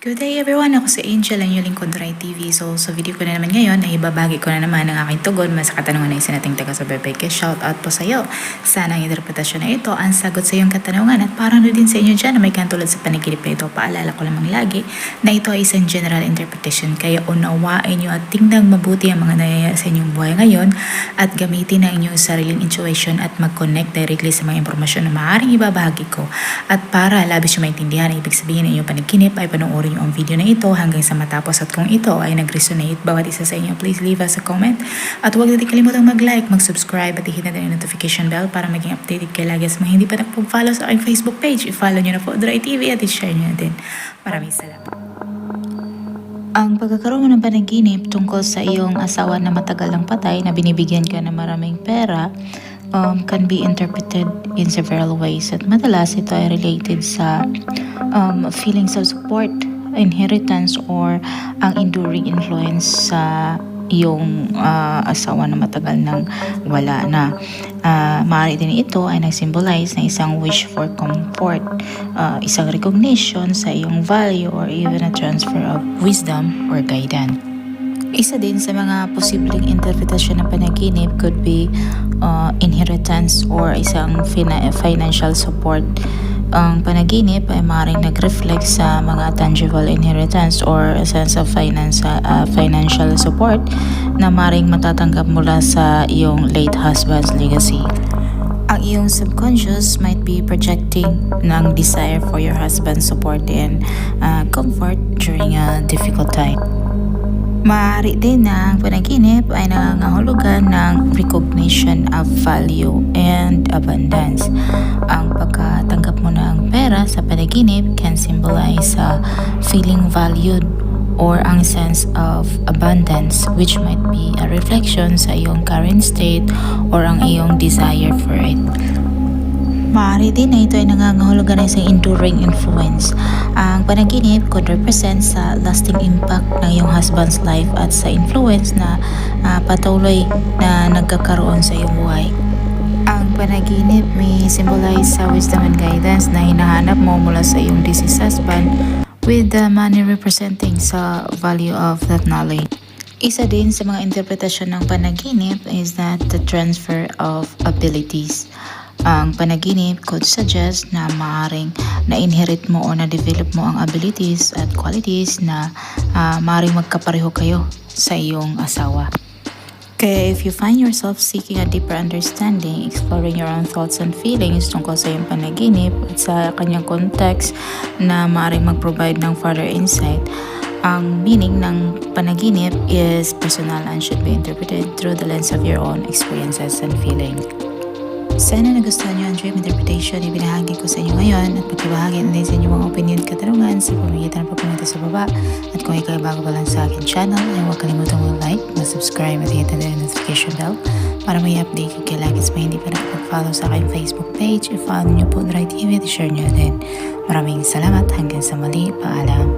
Good day everyone! Ako si Angel, ang yung lingkod Rai TV. So sa video ko na naman ngayon ay ibabagi ko na naman ang aking tugon mas katanungan na isa nating taga sa Bebeke. Shout out po sa iyo. Sana ang interpretasyon na ito ang sagot sa iyong katanungan at parang din sa inyo dyan na may kantulad sa panaginip na ito. Paalala ko lamang lagi na ito ay isang general interpretation kaya unawain nyo at tingnan mabuti ang mga nangyayari sa inyong buhay ngayon at gamitin ang inyong sariling intuition at mag-connect directly sa mga impormasyon na maaaring ibabahagi ko. At para labis yung maintindihan ang ibig sabihin ng inyong panaginip ay panoorin ang video na ito hanggang sa matapos at kung ito ay nag-resonate bawat isa sa inyo, please leave us a comment at huwag natin kalimutang mag-like, mag-subscribe at i-hit natin ang notification bell para maging updated kayo lagi sa mga hindi pa nakapag-follow sa aking Facebook page. I-follow nyo na po Dry TV at i-share nyo na din. Maraming salamat. Ang pagkakaroon ng panaginip tungkol sa iyong asawa na matagal ng patay na binibigyan ka ng maraming pera um, can be interpreted in several ways at madalas ito ay related sa um, feelings of support, inheritance or ang enduring influence sa iyong ah, asawa na matagal nang wala na. Uh, maaari din ito ay nag-symbolize na isang wish for comfort, ah, isang recognition sa iyong value or even a transfer of wisdom or guidance. Isa din sa mga posibleng interpretasyon ng panaginip could be uh, inheritance or isang fina- financial support. Ang panaginip ay maaaring nag-reflect sa mga tangible inheritance or a sense of finance, uh, financial support na maaaring matatanggap mula sa iyong late husband's legacy. Ang iyong subconscious might be projecting ng desire for your husband's support and uh, comfort during a difficult time. Maaari din na ang panaginip ay nangangahulugan ng recognition of value and abundance. Ang pagkatanggap mo ng pera sa panaginip can symbolize a feeling valued or ang sense of abundance which might be a reflection sa iyong current state or ang iyong desire for it. Maaari din na ito ay nangangahulugan ng isang enduring influence. Ang panaginip could represent sa lasting impact ng iyong husband's life at sa influence na ah, patuloy na nagkakaroon sa iyong buhay. Ang panaginip may symbolize sa wisdom and guidance na hinahanap mo mula sa iyong deceased husband with the money representing sa value of that knowledge. Isa din sa mga interpretasyon ng panaginip is that the transfer of abilities. Ang panaginip could suggest na maaring na-inherit mo o na-develop mo ang abilities at qualities na ah, maaring magkapareho kayo sa iyong asawa. Kaya if you find yourself seeking a deeper understanding, exploring your own thoughts and feelings tungkol sa iyong panaginip at sa kanyang context na maaaring mag-provide ng further insight, ang meaning ng panaginip is personal and should be interpreted through the lens of your own experiences and feelings. Sana nagustuhan niyo ang dream interpretation na ibinahagi ko sa inyo ngayon at pagkibahagi na din sa inyo mga opinion at katanungan sa pamamagitan ng pagkomento sa baba. At kung ikaw ay bago pa lang sa akin channel, ay huwag kalimutang mag-like, mag-subscribe at hit na notification bell para may update kayo lagi sa hindi pa nakapag-follow sa aking Facebook page. I-follow niyo po Dry TV at i-share niyo din. Maraming salamat hanggang sa mali. Paalam.